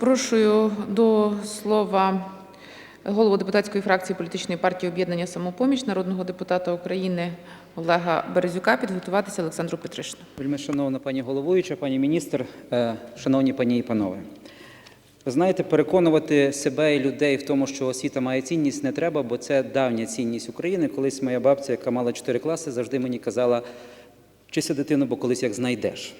Запрошую до слова голову депутатської фракції політичної партії об'єднання «Самопоміч» народного депутата України Олега Березюка підготуватися Олександру Петришину. Вельми шановна пані головуюча, пані міністр, е, шановні пані і панове. Ви знаєте, переконувати себе і людей в тому, що освіта має цінність, не треба, бо це давня цінність України. Колись моя бабця, яка мала 4 класи, завжди мені казала: вчися дитину, бо колись як знайдеш.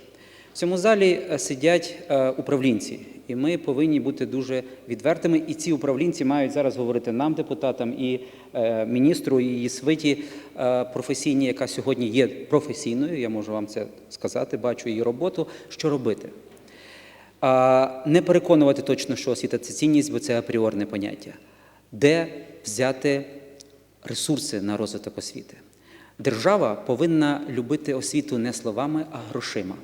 В цьому залі е, сидять е, управлінці, і ми повинні бути дуже відвертими. І ці управлінці мають зараз говорити нам, депутатам, і е, міністру, і її свиті е, професійній, яка сьогодні є професійною. Я можу вам це сказати, бачу її роботу. Що робити? Не переконувати точно, що освіта це цінність, бо це апріорне поняття. Де взяти ресурси на розвиток освіти? Держава повинна любити освіту не словами, а грошима.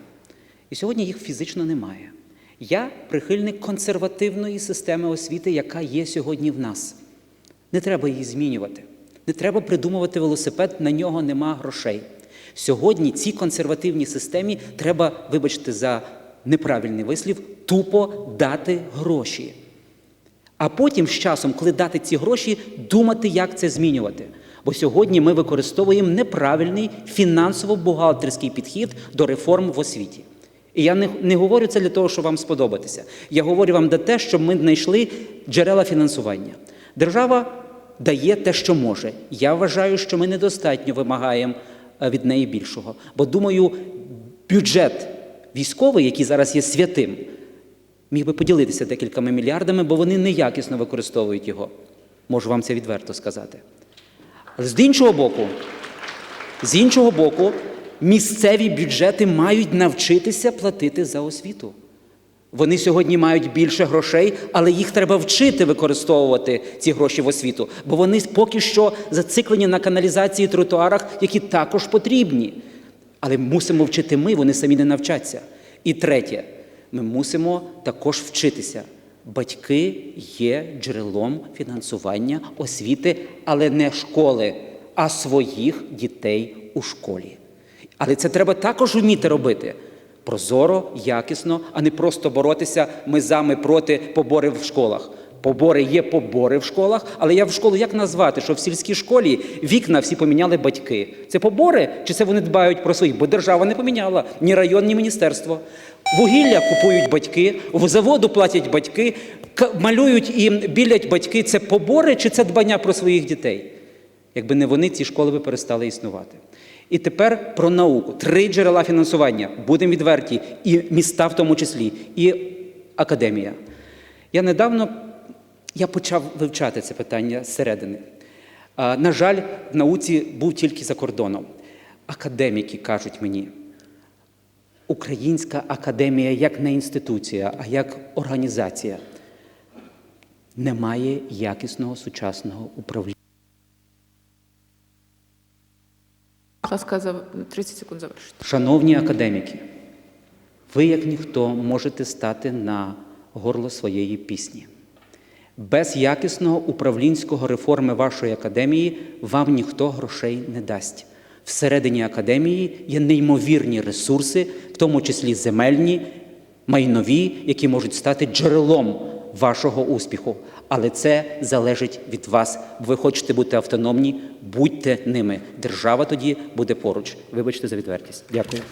І сьогодні їх фізично немає. Я прихильник консервативної системи освіти, яка є сьогодні в нас. Не треба її змінювати. Не треба придумувати велосипед, на нього нема грошей. Сьогодні цій консервативній системі треба, вибачте, за неправильний вислів, тупо дати гроші. А потім з часом, коли дати ці гроші, думати, як це змінювати. Бо сьогодні ми використовуємо неправильний фінансово-бухгалтерський підхід до реформ в освіті. І я не, не говорю це для того, щоб вам сподобатися. Я говорю вам для те, щоб ми знайшли джерела фінансування. Держава дає те, що може. Я вважаю, що ми недостатньо вимагаємо е, від неї більшого. Бо думаю, бюджет військовий, який зараз є святим, міг би поділитися декількома мільярдами, бо вони неякісно використовують його. Можу вам це відверто сказати. Але з іншого боку, з іншого боку, місцеві бюджети мають навчитися платити за освіту. Вони сьогодні мають більше грошей, але їх треба вчити використовувати ці гроші в освіту, бо вони поки що зациклені на каналізації тротуарах, які також потрібні. Але мусимо вчити ми, вони самі не навчаться. І третє, ми мусимо також вчитися. Батьки є джерелом фінансування освіти, але не школи, а своїх дітей у школі. Але це треба також вміти робити. Прозоро, якісно, а не просто боротися ми за, ми проти побори в школах. Побори є побори в школах, але я в школу як назвати, що в сільській школі вікна всі поміняли батьки. Це побори, чи це вони дбають про своїх? Бо держава не поміняла ні район, ні міністерство. Вугілля купують батьки, в заводу платять батьки, малюють і білять батьки. Це побори чи це дбання про своїх дітей? Якби не вони, ці школи би перестали існувати. І тепер про науку. Три джерела фінансування. Будемо відверті, і міста в тому числі, і академія. Я недавно я почав вивчати це питання зсередини. На жаль, в науці був тільки за кордоном. Академіки кажуть мені, Українська академія як не інституція, а як організація не має якісного сучасного управління. Будь ласка, за 30 секунд завершити. Шановні академіки, ви, як ніхто, можете стати на горло своєї пісні. Без якісного управлінського реформи вашої академії вам ніхто грошей не дасть. Всередині академії є неймовірні ресурси, в тому числі земельні, майнові, які можуть стати джерелом вашого успіху. Але це залежить від вас. Ви хочете бути автономні, будьте ними. Держава тоді буде поруч. Вибачте за відвертість. Дякую.